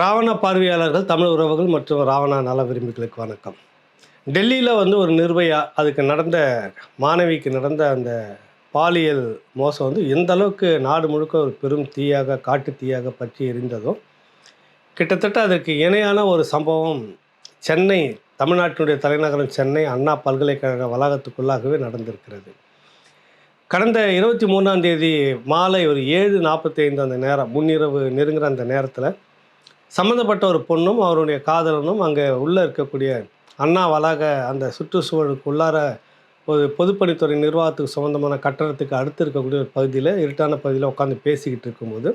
ராவண பார்வையாளர்கள் தமிழ் உறவுகள் மற்றும் ராவணா நல விரும்பிகளுக்கு வணக்கம். டெல்லியில் வந்து ஒரு நிர்பயா அதுக்கு நடந்த மாணவிக்கு நடந்த அந்த பாலியல் மோசம் வந்து எந்த அளவுக்கு நாடு முழுக்க ஒரு பெரும் தீயாக காட்டு தீயாக பற்றி எரிந்ததோ கிட்டத்தட்ட அதற்கு இணையான ஒரு சம்பவம் சென்னை தமிழ்நாட்டினுடைய தலைநகரம் சென்னை அண்ணா பல்கலைக்கழக வளாகத்துக்குள்ளாகவே நடந்திருக்கிறது. கடந்த இருபத்தி மூணாம் தேதி மாலை ஒரு ஏழு நாற்பத்தைந்து அந்த நேரம் முன்னிரவு நெருங்குற அந்த நேரத்தில் சம்மந்தப்பட்ட ஒரு பொண்ணும் அவருடைய காதலனும் அங்கே உள்ளே இருக்கக்கூடிய அண்ணா வளாக அந்த சுற்றுச்சூழலுக்கு உள்ளார ஒரு பொதுப்பணித்துறை நிர்வாகத்துக்கு சம்மந்தமான கட்டடத்துக்கு அடுத்து இருக்கக்கூடிய ஒரு பகுதியில் இருட்டான பகுதியில் உட்காந்து பேசிக்கிட்டு இருக்கும்போது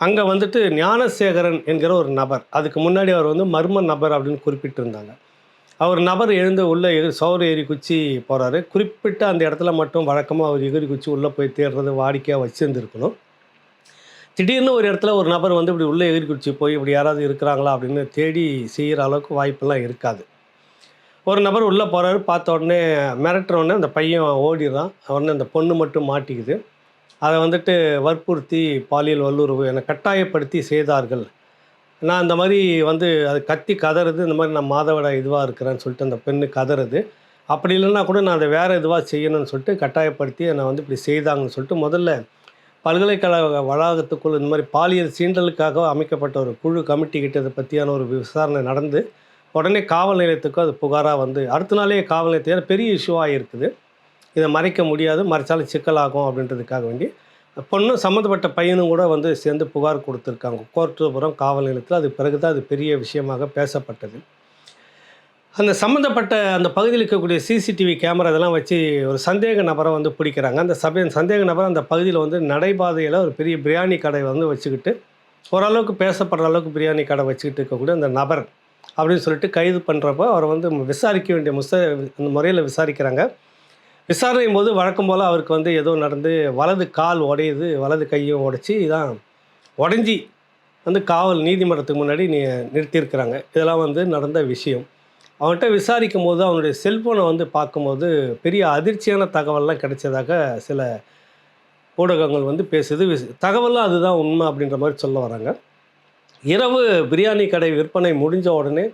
அங்கே வந்துட்டு ஞானசேகரன் என்கிற ஒரு நபர் அதுக்கு முன்னாடி அவர் வந்து மர்ம நபர் அப்படின்னு குறிப்பிட்டிருந்தாங்க. அவர் நபர் எழுந்து உள்ளே எகிரி சௌர ஏறி குச்சி போகிறாரு குறிப்பிட்ட அந்த இடத்துல மட்டும் வழக்கமாக அவர் எகிரி குச்சி உள்ளே போய் தேடுறது வாடிக்கையாக வச்சுருந்துருக்கணும். திடீர்னு ஒரு இடத்துல ஒரு நபர் வந்து இப்படி உள்ளே எகிரி குச்சி போய் இப்படி யாராவது இருக்கிறாங்களா அப்படின்னு தேடி செய்கிற அளவுக்கு வாய்ப்பெல்லாம் இருக்காது. ஒரு நபர் உள்ளே போகிறாரு பார்த்த உடனே மிரட்டுற உடனே அந்த பையன் ஓடிடுறான். உடனே அந்த பொண்ணு மட்டும் மாட்டிக்குது. அதை வந்துட்டு வற்புறுத்தி பாலியல் வல்லுறவு என்னை கட்டாயப்படுத்தி செய்தார்கள். நான் அந்த மாதிரி வந்து அது கத்தி கதறது இந்த மாதிரி நான் மாதவிடா இதுவாக இருக்கிறேன்னு சொல்லிட்டு அந்த பெண்ணு கதறது. அப்படி இல்லைன்னா கூட நான் அதை வேறு இதுவாக செய்யணும்னு சொல்லிட்டு கட்டாயப்படுத்தி என்னை வந்து இப்படி செய்தாங்கன்னு சொல்லிட்டு முதல்ல பல்கலைக்கழக வளாகத்துக்குள் இந்த மாதிரி பாலியல் சீண்டலுக்காக அமைக்கப்பட்ட ஒரு குழு கமிட்டி கிட்ட இதை பற்றியான ஒரு விசாரணை நடந்து உடனே காவல் நிலையத்துக்கும் அது புகாராக வந்து அடுத்த நாளே காவல் நிலையத்தில் பெரிய இஷ்யூவாக இருக்குது இதை மறைக்க முடியாது மறைச்சாலும் சிக்கலாகும் அப்படின்றதுக்காக வேண்டி பொண்ணும் சம்மந்தப்பட்ட பையனும் கூட வந்து சேர்ந்து புகார் கொடுத்துருக்காங்க. கோர்ட்டுபுரம் காவல் நிலையத்தில் அது பிறகு தான் அது பெரிய விஷயமாக பேசப்பட்டது. அந்த சம்மந்தப்பட்ட அந்த பகுதியில் இருக்கக்கூடிய சிசிடிவி கேமரா இதெல்லாம் வச்சு ஒரு சந்தேக நபரை வந்து பிடிக்கிறாங்க. அந்த சபை சந்தேக நபர் அந்த பகுதியில் வந்து நடைபாதையில் ஒரு பெரிய பிரியாணி கடை வந்து வச்சுக்கிட்டு ஓரளவுக்கு பேசப்படுற அளவுக்கு பிரியாணி கடை வச்சுக்கிட்டு இருக்கக்கூடிய அந்த நபர் அப்படின்னு சொல்லிட்டு கைது பண்ணுறப்போ அவரை வந்து விசாரிக்க வேண்டிய முச அந்த முறையில் விசாரிக்கிறாங்க. விசாரணையும் போது வழக்கம் போல் அவருக்கு வந்து ஏதோ நடந்து வலது கால் உடையுது வலது கையும் உடைச்சி இதான் உடஞ்சி வந்து காவல் நீதிமன்றத்துக்கு முன்னாடி நீ நிறுத்தியிருக்கிறாங்க. இதெல்லாம் வந்து நடந்த விஷயம். அவன்கிட்ட விசாரிக்கும் போது அவனுடைய செல்ஃபோனை வந்து பார்க்கும்போது பெரிய அதிர்ச்சியான தகவல்லாம் கிடைச்சதாக சில ஊடகங்கள் வந்து பேசுது. தகவலும் அதுதான் உண்மை அப்படின்ற மாதிரி சொல்ல வராங்க. இரவு பிரியாணி கடை விற்பனை முடிஞ்ச உடனே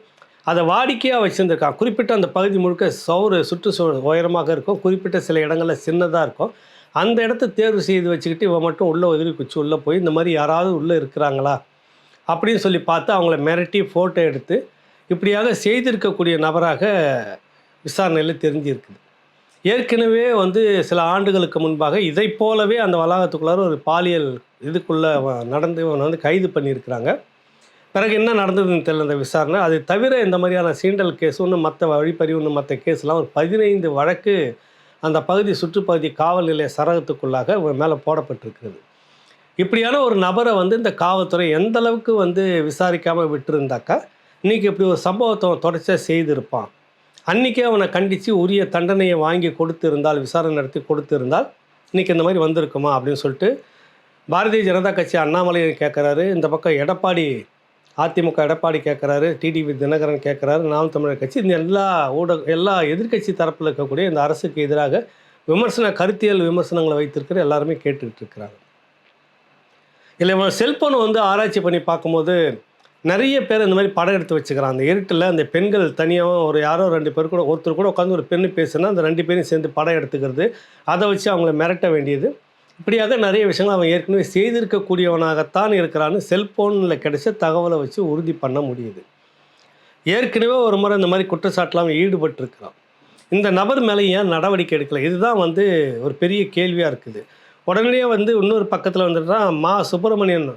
அதை வாடிக்கையாக வச்சுருந்துருக்கான். குறிப்பிட்ட அந்த பகுதி முழுக்க சௌறு சுற்றுச்சூழல் உயரமாக இருக்கும். குறிப்பிட்ட சில இடங்களில் சின்னதாக இருக்கும். அந்த இடத்த தேர்வு செய்து வச்சுக்கிட்டு இவன் மட்டும் உள்ளே உதவி குச்சி உள்ளே போய் இந்த மாதிரி யாராவது உள்ளே இருக்கிறாங்களா? அப்படின்னு சொல்லி பார்த்து அவங்கள மிரட்டி ஃபோட்டோ எடுத்து இப்படியாக செய்திருக்கக்கூடிய நபராக விசாரணையில் தெரிஞ்சிருக்குது. ஏற்கனவே வந்து சில ஆண்டுகளுக்கு முன்பாக இதை போலவே அந்த வளாகத்துக்குள்ளார ஒரு பாலியல் இதுக்குள்ளே நடந்து இவனை வந்து கைது பண்ணியிருக்கிறாங்க. பிறகு என்ன நடந்ததுன்னு தெரியல அந்த விசாரணை. அது தவிர இந்த மாதிரியான சீண்டல் கேஸ் ஒன்று மற்ற வழிப்பறிவு மற்ற கேஸ்லாம் ஒரு பதினைந்து வழக்கு அந்த பகுதி சுற்றுப்பகுதி காவல் நிலைய சரகத்துக்குள்ளாக மேலே போடப்பட்டிருக்கிறது. இப்படியான ஒரு நபரை வந்து இந்த காவல்துறை எந்த அளவுக்கு வந்து விசாரிக்காமல் விட்டுருந்தாக்கா இன்றைக்கி இப்படி ஒரு சம்பவத்தை அவன் தொடர்ச்சியாக செய்திருப்பான். அன்றைக்கே அவனை கண்டித்து உரிய தண்டனையை வாங்கி கொடுத்திருந்தால் விசாரணை நடத்தி கொடுத்திருந்தால் இன்றைக்கி இந்த மாதிரி வந்திருக்குமா அப்படின்னு சொல்லிட்டு பாரதிய ஜனதா கட்சி அண்ணாமலை கேட்குறாரு இந்த பக்கம் எடப்பாடி அதிமுக எடப்பாடி கேட்குறாரு டிடிவி தினகரன் கேட்குறாரு நாம் தமிழர் கட்சி. இந்த எல்லா ஊடக எல்லா எதிர்க்கட்சி தரப்பில் இருக்கக்கூடிய இந்த அரசுக்கு எதிராக விமர்சன கருத்தியல் விமர்சனங்களை வைத்திருக்கிற எல்லாருமே கேட்டுக்கிட்டு இருக்கிறாங்க. இல்லை இவன் செல்ஃபோனை வந்து ஆராய்ச்சி பண்ணி பார்க்கும்போது நிறைய பேர் இந்த மாதிரி படம் எடுத்து வச்சுக்கிறான் அந்த இருட்டில் அந்த பெண்கள் தனியாக ஒரு யாரோ ரெண்டு பேர் கூட ஒருத்தர் கூட உட்காந்து ஒரு பெண்ணு பேசுனா அந்த ரெண்டு பேரும் சேர்ந்து படம் எடுத்துக்கிறது அதை வச்சு அவங்கள மிரட்ட வேண்டியது. இப்படியாக நிறைய விஷயங்கள் அவன் ஏற்கனவே செய்திருக்கக்கூடியவனாகத்தான் இருக்கிறான்னு செல்ஃபோனில் கிடைச்ச தகவலை வச்சு உறுதி பண்ண முடியுது. ஏற்கனவே ஒரு முறை இந்த மாதிரி குற்றச்சாட்டில் அவன் ஈடுபட்டிருக்கிறான். இந்த நபர் மேலே ஏன் நடவடிக்கை எடுக்கலை? இதுதான் வந்து ஒரு பெரிய கேள்வியாக இருக்குது. உடனடியே வந்து இன்னொரு பக்கத்தில் வந்துட்டா மா சுப்பிரமணியன்.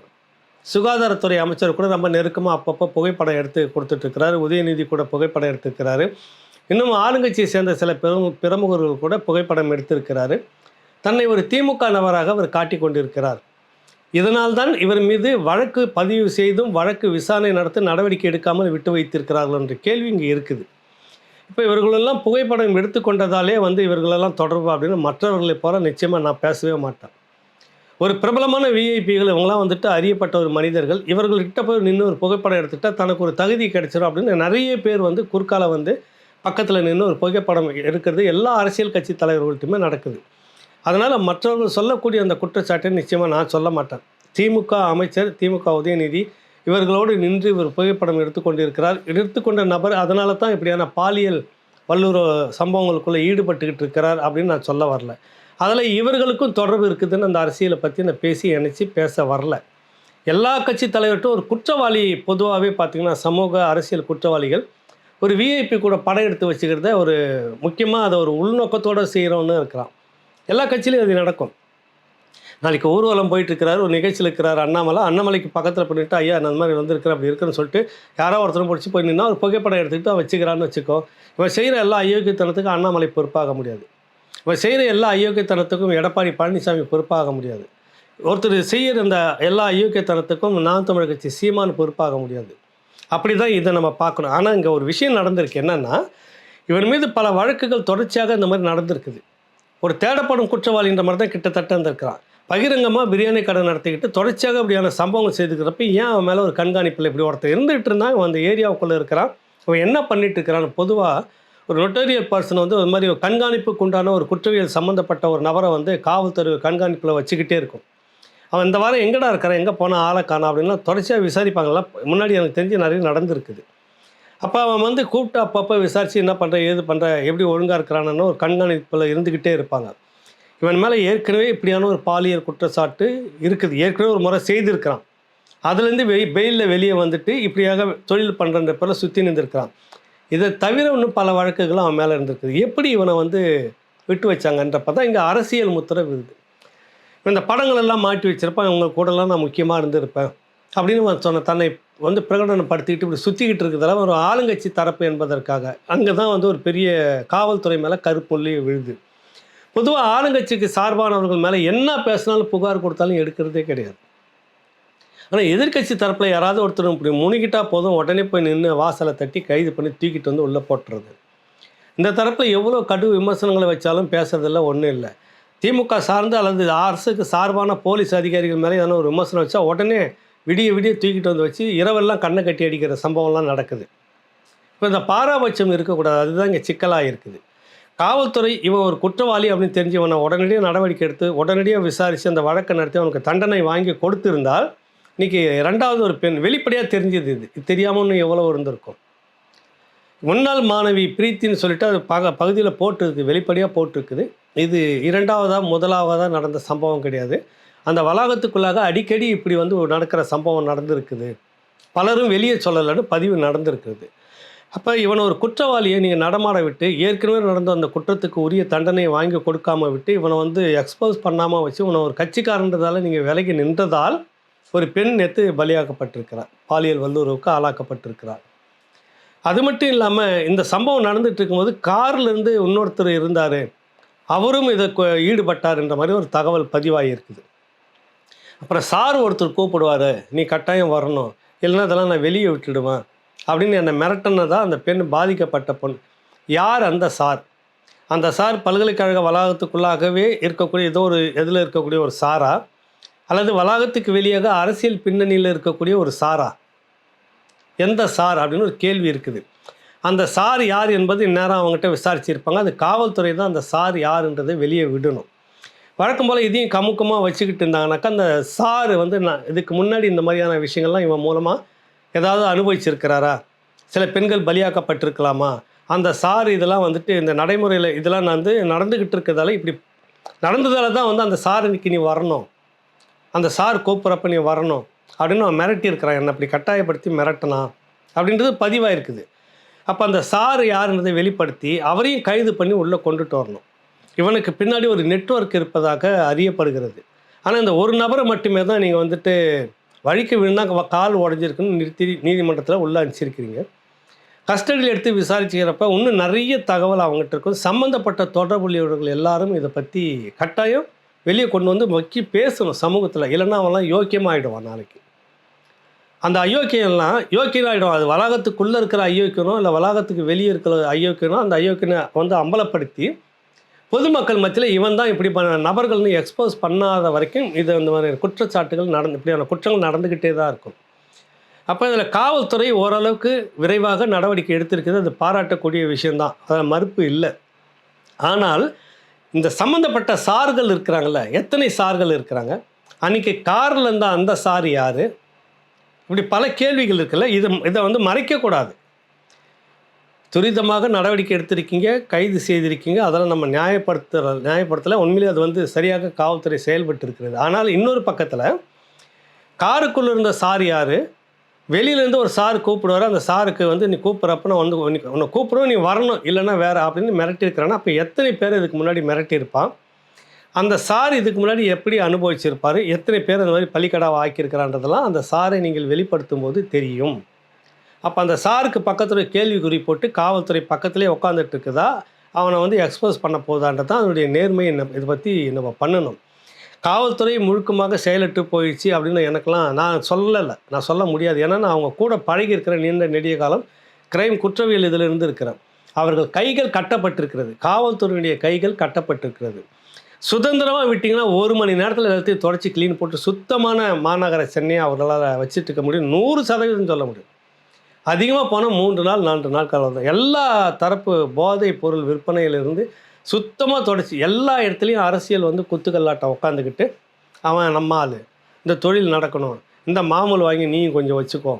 சுகாதாரத்துறை அமைச்சர் கூட ரொம்ப நெருக்கமாக அப்பப்போ புகைப்படம் எடுத்து கொடுத்துட்ருக்கிறாரு. உதயநிதி கூட புகைப்படம் எடுத்திருக்கிறாரு. இன்னும் ஆளுங்கட்சியை சேர்ந்த சில பெரும் பிரமுகர்கள் கூட புகைப்படம் எடுத்திருக்கிறாரு. தன்னை ஒரு திமுக நபராக அவர் காட்டி கொண்டிருக்கிறார் இதனால்தான் இவர் மீது வழக்கு பதிவு செய்தும் வழக்கு விசாரணை நடத்த நடவடிக்கை எடுக்காமல் விட்டு வைத்திருக்கிறார்கள் என்ற கேள்வி இங்கே இருக்குது. இப்போ இவர்களெல்லாம் புகைப்படம் எடுத்துக்கொண்டதாலே வந்து இவர்களெல்லாம் தொடர்பு அப்படின்னு மற்றவர்களை போல நிச்சயமாக நான் பேசவே மாட்டேன். ஒரு பிரபலமான விஐபிகள் இவங்களாம் வந்துட்டு அறியப்பட்ட ஒரு மனிதர்கள். இவர்கள்கிட்ட போய் நின்று ஒரு புகைப்படம் எடுத்துகிட்டா தனக்கு ஒரு தகுதி கிடைச்சிடும் அப்படின்னு நிறைய பேர் வந்து குறுக்கால வந்து பக்கத்தில் நின்று ஒரு புகைப்படம் எடுக்கிறது எல்லா அரசியல் கட்சி தலைவர்கள்ட்டுமே நடக்குது. அதனால் மற்றவர்கள் சொல்லக்கூடிய அந்த குற்றச்சாட்டை நிச்சயமாக நான் சொல்ல மாட்டேன். திமுக அமைச்சர் திமுக உதயநிதி இவர்களோடு நின்று இவர் புகைப்படம் எடுத்துக்கொண்டிருக்கிறார் எடுத்துக்கொண்ட நபர் அதனால தான் இப்படியான பாலியல் வல்லுற சம்பவங்களுக்குள்ளே ஈடுபட்டுக்கிட்டு இருக்கிறார் அப்படின்னு நான் சொல்ல வரல. அதில் இவர்களுக்கும் தொடர்பு இருக்குதுன்னு அந்த அரசியலை பற்றி நான் பேசி நினச்சி பேச வரல. எல்லா கட்சி தலைவர்கிட்டும் ஒரு குற்றவாளி பொதுவாகவே பார்த்திங்கன்னா சமூக அரசியல் குற்றவாளிகள் ஒரு விஐபி கூட படம் எடுத்து வச்சுக்கிறத ஒரு முக்கியமாக அதை ஒரு உள்நோக்கத்தோடு செய்கிறோன்னு இருக்கிறான். எல்லா கட்சியிலையும் அது நடக்கும். நாளைக்கு ஊர்வலம் போயிட்டுருக்கிறாரு ஒரு நிகழ்ச்சியில் இருக்கிறார் அண்ணாமலை அண்ணாமலைக்கு பக்கத்தில் பண்ணிட்டு ஐயா நான் அந்த மாதிரி வந்திருக்கிறேன் அப்படி இருக்குன்னு சொல்லிட்டு யாரோ ஒருத்தரும் பிடிச்சி போய் நின்னா ஒரு புகைப்படம் எடுத்துக்கிட்டு வச்சுக்கிறான்னு வச்சுக்கோ. இவன் செய்கிற எல்லா அயோக்கியத்தனத்துக்கும் அண்ணாமலை பொறுப்பாக முடியாது. இவன் செய்கிற எல்லா அயோக்கியத்தனத்துக்கும் எடப்பாடி பழனிசாமி பொறுப்பாக முடியாது. ஒருத்தர் செய்கிற இந்த எல்லா அயோக்கியத்தனத்துக்கும் நான் தமிழ் கட்சி சீமான் பொறுப்பாக முடியாது. அப்படி தான் இதை நம்ம பார்க்கணும். ஆனால் இங்கே ஒரு விஷயம் நடந்திருக்கு. என்னென்னா இவர் மீது பல வழக்குகள் தொடர்ச்சியாக இந்த மாதிரி நடந்திருக்குது. ஒரு தேடப்படும் குற்றவாளின்ற மாதிரி தான் கிட்டத்தட்ட இருந்திருக்கிறான் பகிரங்கமாக பிரியாணி கடை நடத்திக்கிட்டு தொடர்ச்சியாக அப்படியான சம்பவங்கள் செய்துக்கிறப்ப ஏன் அவன் மேலே ஒரு கண்காணிப்பில் இப்படி ஒருத்தர் இருந்துகிட்டு இருந்தான்? அந்த ஏரியாவுக்குள்ளே இருக்கிறான். அவன் என்ன பண்ணிட்டு இருக்கிறான்னு பொதுவாக ஒரு நொட்டரியல் பர்சன் வந்து ஒரு மாதிரி ஒரு கண்காணிப்புக்கு உண்டான ஒரு குற்றவியல் சம்மந்தப்பட்ட ஒரு நபரை வந்து காவல்துறை கண்காணிப்பில் வச்சுக்கிட்டே இருக்கும். அவன் இந்த வாரம் எங்கடா இருக்கிறான் எங்கே போனால் ஆளை காணா? அப்படின்லாம் தொடர்ச்சியாக விசாரிப்பாங்களாம் முன்னாடி எனக்கு தெரிஞ்சு நிறைய நடந்திருக்குது. அப்போ அவன் வந்து கூப்பிட்டு அப்பப்போ விசாரித்து என்ன பண்ணுற ஏது பண்ணுற எப்படி ஒழுங்காக இருக்கிறான்னு ஒரு கண்காணிப்பில் இருந்துக்கிட்டே இருப்பாங்க. இவன் மேலே ஏற்கனவே இப்படியான ஒரு பாலியல் குற்றச்சாட்டு இருக்குது. ஏற்கனவே ஒரு முறை செய்திருக்கிறான். அதுலேருந்து வெய் வெயிலில் வெளியே வந்துட்டு இப்படியாக தொழில் பண்ணுறன்ற பேரில் சுற்றி நின்றுருக்கிறான். இதை தவிர இன்னும் பல வழக்குகளும் அவன் மேலே இருந்திருக்குது. எப்படி இவனை வந்து விட்டு வச்சாங்கன்றப்ப தான் இங்கே அரசியல் முத்திரை விருது இந்த படங்கள் எல்லாம் மாட்டி வச்சிருப்பேன் இவங்க கூடலாம் நான் முக்கியமாக இருந்திருப்பேன் அப்படின்னு சொன்ன தன்னை வந்து பிரகடனப்படுத்திக்கிட்டு இப்படி சுற்றிக்கிட்டு இருக்கிறதால ஒரு ஆளுங்கட்சி தரப்பு என்பதற்காக அங்கே தான் வந்து ஒரு பெரிய காவல்துறை மேலே கருப்புள்ளி விழுது. பொதுவாக ஆளுங்கட்சிக்கு சார்பானவர்கள் மேலே என்ன பேசினாலும் புகார் கொடுத்தாலும் எடுக்கிறதே கிடையாது. ஆனால் எதிர்க்கட்சி தரப்பில் யாராவது ஒருத்தர் இப்படி முனிக்கிட்டா போதும் உடனே போய் நின்று வாசலை தட்டி கைது பண்ணி தூக்கிட்டு வந்து உள்ளே போட்டுறது. இந்த தரப்பில் எவ்வளோ கடு விமர்சனங்களை வச்சாலும் பேசுறதில்ல ஒன்றும் இல்லை. திமுக சார்ந்து அல்லது அரசுக்கு சார்பான போலீஸ் அதிகாரிகள் மேலே எதனா ஒரு விமர்சனம் வச்சா உடனே விடிய விடிய தூக்கிட்டு வந்து வச்சு இரவெல்லாம் கண்ணை கட்டி அடிக்கிற சம்பவம்லாம் நடக்குது. இப்போ இந்த பாராபட்சம் இருக்கக்கூடாது அதுதான் இங்கே சிக்கலாக இருக்குது. காவல்துறை இவன் ஒரு குற்றவாளி அப்படின்னு தெரிஞ்சு இவனை உடனடியாக நடவடிக்கை எடுத்து உடனடியாக விசாரித்து அந்த வழக்கை நடத்தி அவனுக்கு தண்டனை வாங்கி கொடுத்திருந்தால் இன்றைக்கி ரெண்டாவது ஒரு பெண் வெளிப்படையாக தெரிஞ்சது இது. இது தெரியாமல் இன்னும் எவ்வளோ இருந்திருக்கும். முன்னாள் மாணவி பிரீத்தின்னு சொல்லிட்டு அது பக பகுதியில் போட்டிருக்கு வெளிப்படையாக போட்டிருக்குது. இது இரண்டாவதாக முதலாவதாக நடந்த சம்பவம் கிடையாது. அந்த வளாகத்துக்குள்ளாக அடிக்கடி இப்படி வந்து நடக்கிற சம்பவம் நடந்திருக்குது. பலரும் வெளியே சொல்லலைன்னு பதிவு நடந்திருக்குது அப்போ இவனை ஒரு குற்றவாளியை நீங்கள் நடமாட விட்டு ஏற்கனவே நடந்த அந்த குற்றத்துக்கு உரிய தண்டனையை வாங்கி கொடுக்காம விட்டு இவனை வந்து எக்ஸ்போஸ் பண்ணாமல் வச்சு இவனை ஒரு கட்சிக்காரன்றதால நீங்கள் விலகி நின்றதால் ஒரு பெண் நேற்று பலியாக்கப்பட்டிருக்கிறார். பாலியல் வல்லுறவுக்கு ஆளாக்கப்பட்டிருக்கிறார். அது மட்டும் இல்லாமல் இந்த சம்பவம் நடந்துட்டு இருக்கும்போது கார்லேருந்து இன்னொருத்தர் இருந்தார். அவரும் இதை கொ- ஈடுபட்டார் என்ற மாதிரி ஒரு தகவல் பதிவாகியிருக்குது அப்புறம் சார் ஒருத்தர் கூப்பிடுவார் நீ கட்டாயம் வரணும். இல்லைன்னா இதெல்லாம் நான் வெளியே விட்டுடுவேன். அப்படின்னு என்னை மிரட்டினதா அந்த பெண் பாதிக்கப்பட்ட பொண்ணு. யார் அந்த சார்? அந்த சார் பல்கலைக்கழக வளாகத்துக்குள்ளாகவே இருக்கக்கூடிய ஏதோ ஒரு இதில் இருக்கக்கூடிய ஒரு சாராக அல்லது வளாகத்துக்கு வெளியாக அரசியல் பின்னணியில் இருக்கக்கூடிய ஒரு சாரா. எந்த சார் அப்படின்னு ஒரு கேள்வி இருக்குது. அந்த சார் யார் என்பது இந்நேரம் அவங்ககிட்ட விசாரிச்சிருப்பாங்க. அது காவல்துறை தான் அந்த சார் யாருன்றதை வெளியே விடணும். வழக்கம் போல் இதையும் கமுக்கமாக வச்சுக்கிட்டு இருந்தாங்கனாக்கா அந்த சார் வந்து நான் இதுக்கு முன்னாடி இந்த மாதிரியான விஷயங்கள்லாம் இவன் மூலமாக ஏதாவது அனுபவிச்சிருக்கிறாரா? சில பெண்கள் பலியாக்கப்பட்டிருக்கலாமா? அந்த சார் இதெல்லாம் வந்துட்டு இந்த நடைமுறையில் இதெல்லாம் நான் வந்து நடந்துக்கிட்டு இருக்கிறதால இப்படி நடந்ததால தான் வந்து அந்த சார் இன்னைக்கு நீ வரணும். அந்த சார் கூப்பிட்றப்ப நீ வரணும் அப்படின்னு அவன் மிரட்டியிருக்கிறான். என்னை அப்படி கட்டாயப்படுத்தி மிரட்டினான் அப்படின்றது பதிவாயிருக்குது. அப்போ அந்த சார் யாருன்றதை வெளிப்படுத்தி அவரையும் கைது பண்ணி உள்ளே கொண்டுட்டு வரணும். இவனுக்கு பின்னாடி ஒரு நெட்வொர்க் இருப்பதாக அறியப்படுகிறது. ஆனால் இந்த ஒரு நபரை மட்டுமே தான் நீங்கள் வந்துட்டு வழிக்கு விழுந்தா கால் உடஞ்சிருக்குன்னு நிறுத்தி நீதிமன்றத்தில் உள்ளே அனுப்பிச்சிருக்கிறீங்க. கஸ்டடியில் எடுத்து விசாரிச்சுக்கிறப்ப இன்னும் நிறைய தகவல் அவங்ககிட்ட இருக்கும். சம்மந்தப்பட்ட தொடர்புள்ளவர்கள் எல்லாரும் இதை பற்றி கட்டாயம் வெளியே கொண்டு வந்து மக்கி பேசணும் சமூகத்தில். இல்லைன்னா அவன்லாம் யோக்கியமாகிடுவான் நாளைக்கு. அந்த அயோக்கியம்லாம் யோக்கியம் ஆகிடும் அது வளாகத்துக்குள்ளே இருக்கிற அயோக்கியனோ இல்லை வளாகத்துக்கு வெளியே இருக்கிற அயோக்கியனோ அந்த அயோக்கியனை வந்து அம்பலப்படுத்தி பொதுமக்கள் மத்தியில் இவன் தான் இப்படி பண்ண நபர்கள்னு எக்ஸ்போஸ் பண்ணாத வரைக்கும் இது இந்த மாதிரி குற்றச்சாட்டுகள் நடந்து இப்படியான குற்றங்கள் நடந்துக்கிட்டே தான் இருக்கும். அப்போ இதில் காவல்துறை ஓரளவுக்கு விரைவாக நடவடிக்கை எடுத்திருக்கிறது. அது பாராட்டக்கூடிய விஷயந்தான் அதில் மறுப்பு இல்லை. ஆனால் இந்த சம்மந்தப்பட்ட சார்கள் இருக்கிறாங்கல்ல எத்தனை சார்கள் இருக்கிறாங்க? அன்றைக்கி காரில் இருந்தால் அந்த சார் யார்? இப்படி பல கேள்விகள் இருக்குல்ல இதை இதை வந்து மறைக்கக்கூடாது துரிதமாக நடவடிக்கை எடுத்திருக்கீங்க கைது செய்திருக்கீங்க அதெல்லாம் நம்ம நியாயப்படுத்துகிற நியாயப்படுத்தலை. உண்மையிலே அது வந்து சரியாக காவல்துறை செயல்பட்டு இருக்கிறது ஆனால் இன்னொரு பக்கத்தில் காருக்குள்ளே இருந்த சார் யார்? வெளியிலேருந்து ஒரு சார் கூப்பிடுவார். அந்த சாருக்கு வந்து நீ கூப்பிட்றப்ப நான் வந்து உன்னை- உன்னை கூப்பிடுவோம் நீ வரணும் இல்லைன்னா வேறு அப்படின்னு மிரட்டியிருக்கிறான்னா அப்போ எத்தனை பேர் இதுக்கு முன்னாடி மிரட்டியிருப்பான்? அந்த சார் இதுக்கு முன்னாடி எப்படி அனுபவிச்சிருப்பார்? எத்தனை பேர் அந்த மாதிரி பள்ளிக்கடாவை ஆக்கியிருக்கிறான்றதெல்லாம் அந்த சாரை நீங்கள் வெளிப்படுத்தும் போது தெரியும். அப்போ அந்த சாருக்கு பக்கத்தில் கேள்விக்குறி போட்டு காவல்துறை பக்கத்திலே உட்காந்துட்டு இருக்குதா? அவனை வந்து எக்ஸ்போஸ் பண்ண போதான்றது தான் அதனுடைய நேர்மை என்ன இதை பற்றி நம்ம பண்ணணும். காவல்துறை முழுக்கமாக செயலற்று போயிடுச்சு அப்படின்னு எனக்கெல்லாம் நான் சொல்லலை. நான் சொல்ல முடியாது. ஏன்னா நான் அவங்க கூட பழகி இருக்கிற நீண்ட நெடிய காலம் கிரைம் குற்றவியல் இதில் இருந்து இருக்கிறேன் அவர்கள் கைகள் கட்டப்பட்டிருக்கிறது. காவல்துறையினுடைய கைகள் கட்டப்பட்டிருக்கிறது. சுதந்திரமாக விட்டிங்கன்னா ஒரு மணி நேரத்தில் எல்லாத்தையும் தொடச்சி க்ளீன் போட்டு சுத்தமான மாநகர சென்னையை அவர்களால் வச்சுட்டு இருக்க முடியும். நூறு சதவீதம் சொல்ல முடியும். அதிகமாக போனால் மூன்று நாள் நான்கு நாட்கள் வந்தோம் தான் எல்லா தரப்பு போதைப் பொருள் விற்பனையிலிருந்து சுத்தமாக தொடச்சி. எல்லா இடத்துலையும் அரசியல் வந்து குத்துக்கல்லாட்டம் உட்காந்துக்கிட்டு அவன் நம்ம ஆள். இந்த தொழில் நடக்கணும். இந்த மாமூல் வாங்கி நீயும் கொஞ்சம் வச்சுக்கோ.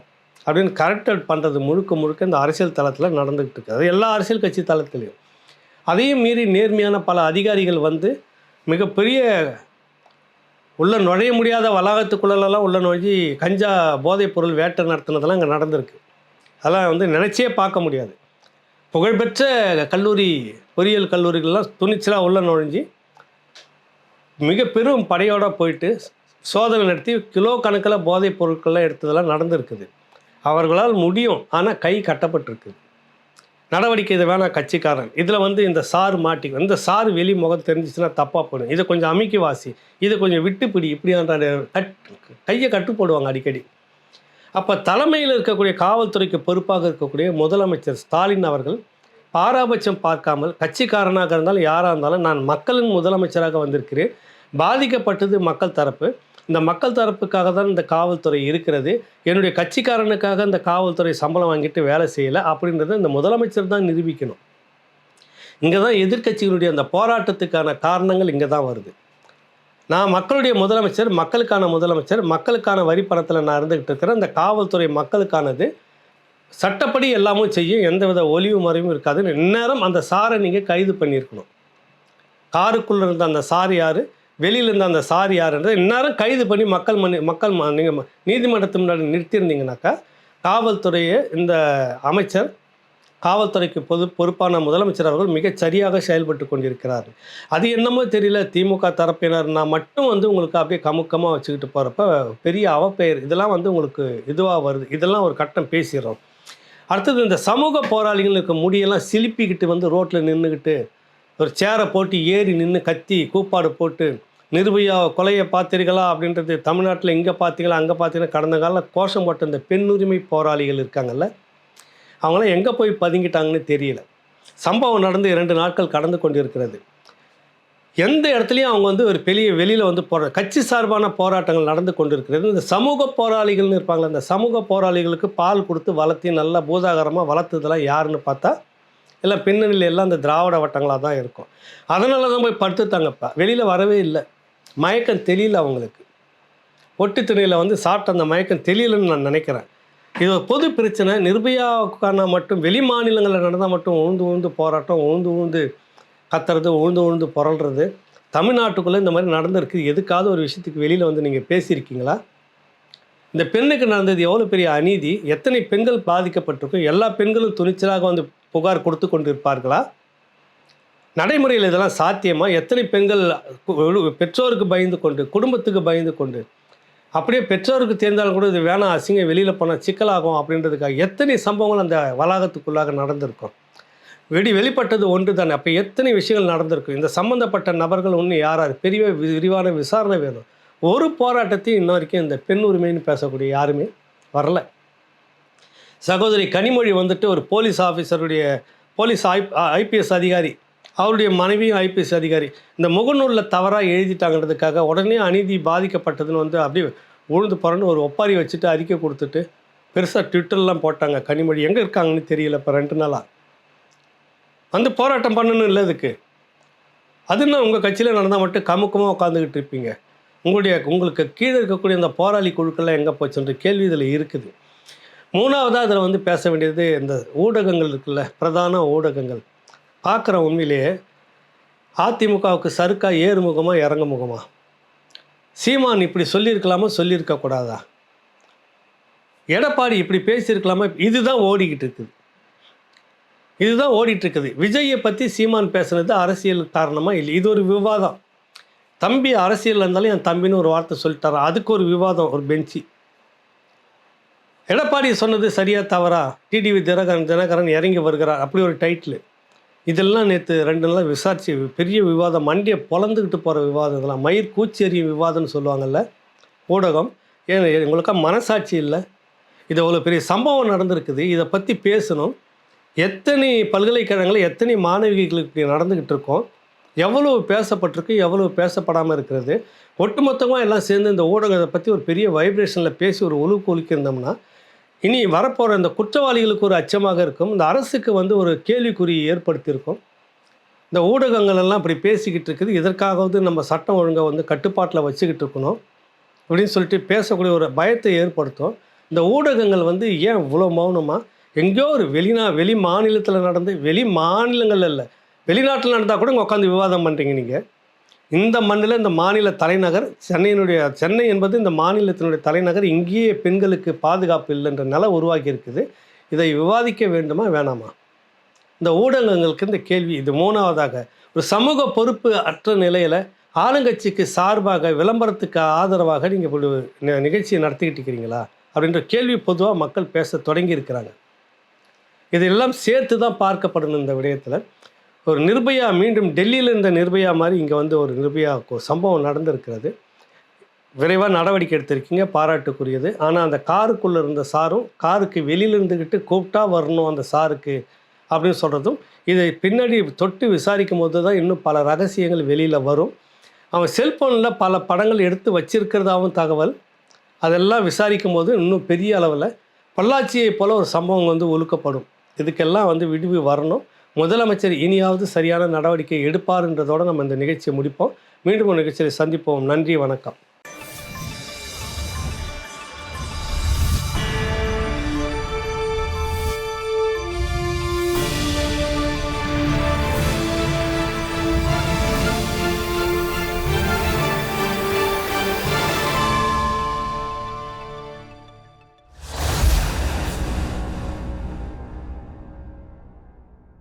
அப்படின்னு கரெக்டட் பண்ணுறது முழுக்க முழுக்க இந்த அரசியல் தளத்தில் நடந்துக்கிட்டு இருக்குது அது எல்லா அரசியல் கட்சி தளத்துலையும். அதையும் மீறி நேர்மையான பல அதிகாரிகள் வந்து மிகப்பெரிய உள்ள நுழைய முடியாத வளாகத்துக்குள்ளெல்லாம் உள்ள நுழைஞ்சி கஞ்சா போதைப் பொருள் வேட்டை நடத்துனதெல்லாம் இங்கே நடந்திருக்கு. அதெல்லாம் வந்து நினச்சே பார்க்க முடியாது. புகழ்பெற்ற கல்லூரி பொறியியல் கல்லூரிகள்லாம் துணிச்சலாக உள்ள நுழைஞ்சி மிக பெரும் படையோடு போயிட்டு சோதனை நடத்தி கிலோ கணக்கில் போதைப் பொருட்கள்லாம் எடுத்ததெல்லாம் நடந்திருக்குது. அவர்களால் முடியும். ஆனால் கை கட்டப்பட்டிருக்குது நடவடிக்கை இதை வேணாம் கட்சிக்காரன். இதில் வந்து இந்த சார் மாட்டி இந்த சார் வெளி முகம் தெரிஞ்சிச்சுன்னா தப்பாக போடும் இதை கொஞ்சம் அமைக்கி வாசி இதை கொஞ்சம் விட்டுப்பிடி இப்படியான்ற கட் கையை கட்டு போடுவாங்க அடிக்கடி. அப்போ தலைமையில் இருக்கக்கூடிய காவல்துறைக்கு பொறுப்பாக இருக்கக்கூடிய முதலமைச்சர் ஸ்டாலின் அவர்கள் பாராபட்சம் பார்க்காமல் கட்சிக்காரனாக இருந்தாலும் யாராக இருந்தாலும் நான் மக்களின் முதலமைச்சராக வந்திருக்கிறேன். பாதிக்கப்பட்டது மக்கள் தரப்பு. இந்த மக்கள் தரப்புக்காக தான் இந்த காவல்துறை இருக்கிறது. என்னுடைய கட்சிக்காரனுக்காக இந்த காவல்துறை சம்பளம் வாங்கிட்டு வேலை செய்யலை அப்படின்றத இந்த முதலமைச்சர் தான் நிரூபிக்கணும். இங்கே தான் எதிர்கட்சிகளுடைய அந்த போராட்டத்துக்கான காரணங்கள் இங்கே தான் வருது. நான் மக்களுடைய முதலமைச்சர் மக்களுக்கான முதலமைச்சர் மக்களுக்கான வரி பணத்தில் நான் இருந்துக்கிட்டு இருக்கிறேன். இந்த காவல்துறை மக்களுக்கானது. சட்டப்படி எல்லாமும் செய்யும். எந்தவித ஒளிவு மறைவும் இருக்காதுன்னு இந்நேரம் அந்த சாரை நீங்கள் கைது பண்ணியிருக்கணும். காருக்குள்ளே இருந்த அந்த சார் யார்? வெளியில் இருந்த அந்த சார் யாருன்றது இந்நேரம் கைது பண்ணி மக்கள் மணி மக்கள் நீங்கள் நீதிமன்றத்து முன்னாடி நிறுத்தியிருந்தீங்கனாக்கா காவல்துறையை இந்த அமைச்சர் காவல்துறைக்கு பொது பொறுப்பான முதலமைச்சர் அவர்கள் மிகச் சரியாக செயல்பட்டு கொண்டிருக்கிறார். அது என்னமோ தெரியல. திமுக தரப்பினர்னா மட்டும் வந்து உங்களுக்கு அப்படியே கமுக்கமாக வச்சுக்கிட்டு போகிறப்ப பெரிய அவப்பெயர். இதெல்லாம் வந்து உங்களுக்கு இதுவாக வருது. இதெல்லாம் ஒரு கட்டம் பேசிடுறோம். அடுத்தது இந்த சமூக போராளிகளுக்கு முடியெல்லாம் சிலிப்பிக்கிட்டு வந்து ரோட்டில் நின்றுக்கிட்டு ஒரு சேரை போட்டு ஏறி நின்று கத்தி கூப்பாடு போட்டு நிர்பயா கொலையை பார்த்தீர்களா அப்படின்றது தமிழ்நாட்டில் இங்கே பார்த்தீங்களா அங்கே பார்த்தீங்கன்னா கடந்த காலம் கோஷம் போட்ட இந்த பெண் உரிமை போராளிகள் இருக்காங்கல்ல அவங்களாம் எங்கே போய் பதுங்கிட்டாங்கன்னு தெரியல. சம்பவம் நடந்து இரண்டு நாட்கள் கடந்து கொண்டிருக்கிறது. எந்த இடத்துலையும் அவங்க வந்து ஒரு பெரிய வெளியில் வந்து போரா கட்சி சார்பான போராட்டங்கள் நடந்து கொண்டிருக்கிறது. இந்த சமூக போராளிகள்னு இருப்பாங்களே அந்த சமூக போராளிகளுக்கு பால் கொடுத்து வளர்த்தி நல்லா பூதாகரமாக வளர்த்ததெல்லாம் யாருன்னு பார்த்தா எல்லாம் பின்னணியில் எல்லாம் அந்த திராவிட வட்டங்களாக தான் இருக்கும். அதனால தான் போய் படுத்துட்டாங்கப்பா. வெளியில் வரவே இல்லை. மயக்கம் தெரியல அவங்களுக்கு. ஒட்டு திணையில் வந்து சாப்பிட்ட அந்த மயக்கம் தெரியலன்னு நான் நினைக்கிறேன். இது பொது பிரச்சனை. நிர்பயாவுக்கான மட்டும் வெளி மாநிலங்களில் நடந்தால் மட்டும் உழுந்து உழுந்து போராட்டம் உழுந்து உழுந்து கத்துறது உழுந்து உழுந்து புரள்றது. தமிழ்நாட்டுக்குள்ளே இந்த மாதிரி நடந்திருக்கு. எதுக்காவது ஒரு விஷயத்துக்கு வெளியில் வந்து நீங்கள் பேசியிருக்கீங்களா? இந்த பெண்ணுக்கு நடந்தது எவ்வளோ பெரிய அநீதி? எத்தனை பெண்கள் பாதிக்கப்பட்டிருக்கும்? எல்லா பெண்களும் துணிச்சலாக வந்து புகார் கொடுத்து கொண்டிருப்பார்களா? நடைமுறையில் இதெல்லாம் சாத்தியமாக எத்தனை பெண்கள் பெற்றோருக்கு பயந்து கொண்டு குடும்பத்துக்கு பயந்து கொண்டு அப்படியே பெற்றோருக்கு தெரிந்தாலும் கூட இது வேணாம் அசிங்க வெளியில் போனால் சிக்கலாகும் அப்படின்றதுக்காக எத்தனை சம்பவங்கள் அந்த வளாகத்துக்குள்ளாக நடந்திருக்கும்? வெடி வெளிப்பட்டது ஒன்று தானே அப்போ எத்தனை விஷயங்கள் நடந்திருக்கும்? இந்த சம்மந்தப்பட்ட நபர்கள் ஒன்று யாரார்? பெரிய விரிவான விசாரணை வேணும். ஒரு போராட்டத்தையும் இன்ன வரைக்கும் இந்த பெண் உரிமைன்னு பேசக்கூடிய யாருமே வரல. சகோதரி கனிமொழி வந்துட்டு ஒரு போலீஸ் ஆஃபீஸருடைய போலீஸ் ஐ ஐபிஎஸ் அதிகாரி அவருடைய மனைவியும் ஐபிஎஸ் அதிகாரி இந்த முகநூலில் தவறாக எழுதிட்டாங்கன்றதுக்காக உடனே அநீதி பாதிக்கப்பட்டதுன்னு வந்து அப்படியே உழுந்து போறன்னு ஒரு ஒப்பாரி வச்சுட்டு அறிக்கை கொடுத்துட்டு பெருசாக ட்விட்டர்லாம் போட்டாங்க. கனிமொழி எங்கே இருக்காங்கன்னு தெரியல இப்போ ரெண்டு நாளாக வந்து போராட்டம் பண்ணணும் இல்லை இதுக்கு. அதுன்னா உங்கள் கட்சியில் நடந்தால் மட்டும் கமுக்கமாக உட்காந்துக்கிட்டு இருப்பீங்க. உங்களுடைய உங்களுக்கு கீழே இருக்கக்கூடிய இந்த போராளி குழுக்கள்லாம் எங்கே போச்சுன்ற கேள்வி இதில் இருக்குது. மூணாவதாக அதில் வந்து பேச வேண்டியது இந்த ஊடகங்கள் இருக்குல்ல பிரதான ஊடகங்கள். பார்க்குற உண்மையிலேயே அதிமுகவுக்கு சறுக்கா ஏறுமுகமாக இறங்க முகமா சீமான் இப்படி சொல்லியிருக்கலாமா சொல்லியிருக்கக்கூடாதா எடப்பாடி இப்படி பேசியிருக்கலாமா? இதுதான் ஓடிக்கிட்டு இருக்குது. இதுதான் ஓடிட்டு இருக்குது. விஜயை பற்றி சீமான் பேசுனது அரசியல் காரணமாக இல்லை? இது ஒரு விவாதம். தம்பி அரசியல் இருந்தாலும் என் தம்பின்னு ஒரு வார்த்தை சொல்லிட்டாரா? அதுக்கு ஒரு விவாதம் ஒரு பெஞ்சு. எடப்பாடி சொன்னது சரியா தவறா? டிடிவி தினகரன் தினகரன் இறங்கி வருகிறார். அப்படி ஒரு டைட்டில் இதெல்லாம் நேற்று ரெண்டு நாளாக விசாரிச்சு பெரிய விவாதம் மண்டியை பொழந்துக்கிட்டு போகிற விவாதம் இதெல்லாம். மயிர் கூச்செறியும் விவாதம்னு சொல்லுவாங்கல்ல ஊடகம். ஏன் உங்களுக்கா மனசாட்சி இல்லை? இது அவ்வளோ பெரிய சம்பவம் நடந்திருக்குது. இதை பற்றி பேசணும். எத்தனை பல்கலைக்கழகங்கள் எத்தனை மாணவிகளுக்கு நடந்துக்கிட்டு இருக்கோம். எவ்வளவு பேசப்பட்டிருக்கு எவ்வளவு பேசப்படாமல் இருக்கிறது. ஒட்டுமொத்தமாக எல்லாம் சேர்ந்து இந்த ஊடகத்தை பற்றி ஒரு பெரிய வைப்ரேஷனில் பேசி ஒரு ஒழுக்கு ஒழுக்கியிருந்தோம்னா இனி வரப்போகிற இந்த குற்றவாளிகளுக்கு ஒரு அச்சமாக இருக்கும். இந்த அரசுக்கு வந்து ஒரு கேள்விக்குறி ஏற்படுத்தியிருக்கும். இந்த ஊடகங்கள் எல்லாம் இப்படி பேசிக்கிட்டு இருக்குது. இதற்காகவது நம்ம சட்டம் ஒழுங்கை வந்து கட்டுப்பாட்டில் வச்சுக்கிட்டு இருக்கணும். அப்படின்னு சொல்லிட்டு பேசக்கூடிய ஒரு பயத்தை ஏற்படுத்தும். இந்த ஊடகங்கள் வந்து ஏன் இவ்வளோ மௌனமாக எங்கேயோ ஒரு வெளிநா வெளி மாநிலத்தில் நடந்து வெளி மாநிலங்கள் இல்லை வெளிநாட்டில் நடந்தால் கூட இங்கே உட்காந்து விவாதம் பண்ணுறீங்க நீங்கள் இந்த மண்ணில் இந்த மாநில தலைநகர் சென்னையினுடைய சென்னை என்பது இந்த மாநிலத்தினுடைய தலைநகர் இங்கேயே பெண்களுக்கு பாதுகாப்பு இல்லைன்ற நிலை உருவாகி இருக்குது. இதை விவாதிக்க வேண்டுமா வேணாமா? இந்த ஊடகங்களுக்கு இந்த கேள்வி இது மூணாவதாக ஒரு சமூக பொறுப்பு அற்ற நிலையில் ஆளுங்கட்சிக்கு சார்பாக விளம்பரத்துக்கு ஆதரவாக நீங்கள் நிகழ்ச்சியை நடத்திக்கிட்டு இருக்கிறீங்களா? அப்படின்ற கேள்வி பொதுவாக மக்கள் பேச தொடங்கி இருக்கிறாங்க. இதெல்லாம் சேர்த்து தான் பார்க்கப்படணும் இந்த விடயத்தில். ஒரு நிர்பயா மீண்டும் டெல்லியில் இருந்த நிர்பயா மாதிரி இங்கே வந்து ஒரு நிர்பயா சம்பவம் நடந்திருக்கிறது. விரைவாக நடவடிக்கை எடுத்திருக்கீங்க பாராட்டுக்குரியது. ஆனால் அந்த காருக்குள்ளே இருந்த சாரும் காருக்கு வெளியில இருந்துக்கிட்டு கூப்பிட்டா வரணும் அந்த சாருக்கு அப்படின்னு சொல்கிறதும் இதை பின்னாடி தொட்டு விசாரிக்கும் போது தான் இன்னும் பல ரகசியங்கள் வெளியில் வரும். அவன் செல்ஃபோனில் பல படங்கள் எடுத்து வச்சிருக்கிறதாகவும் தகவல். அதெல்லாம் விசாரிக்கும் போது இன்னும் பெரிய அளவில் பொள்ளாச்சியை போல் ஒரு சம்பவம் வந்து ஒழுக்கப்படும். இதுக்கெல்லாம் வந்து விடுவி வரணும். முதலமைச்சர் இனியாவது சரியான நடவடிக்கை எடுப்பார்ன்றதோடு நம்ம இந்த நிகழ்ச்சியை முடிப்போம். மீண்டும் ஒரு நிகழ்ச்சியை சந்திப்போம். நன்றி வணக்கம்.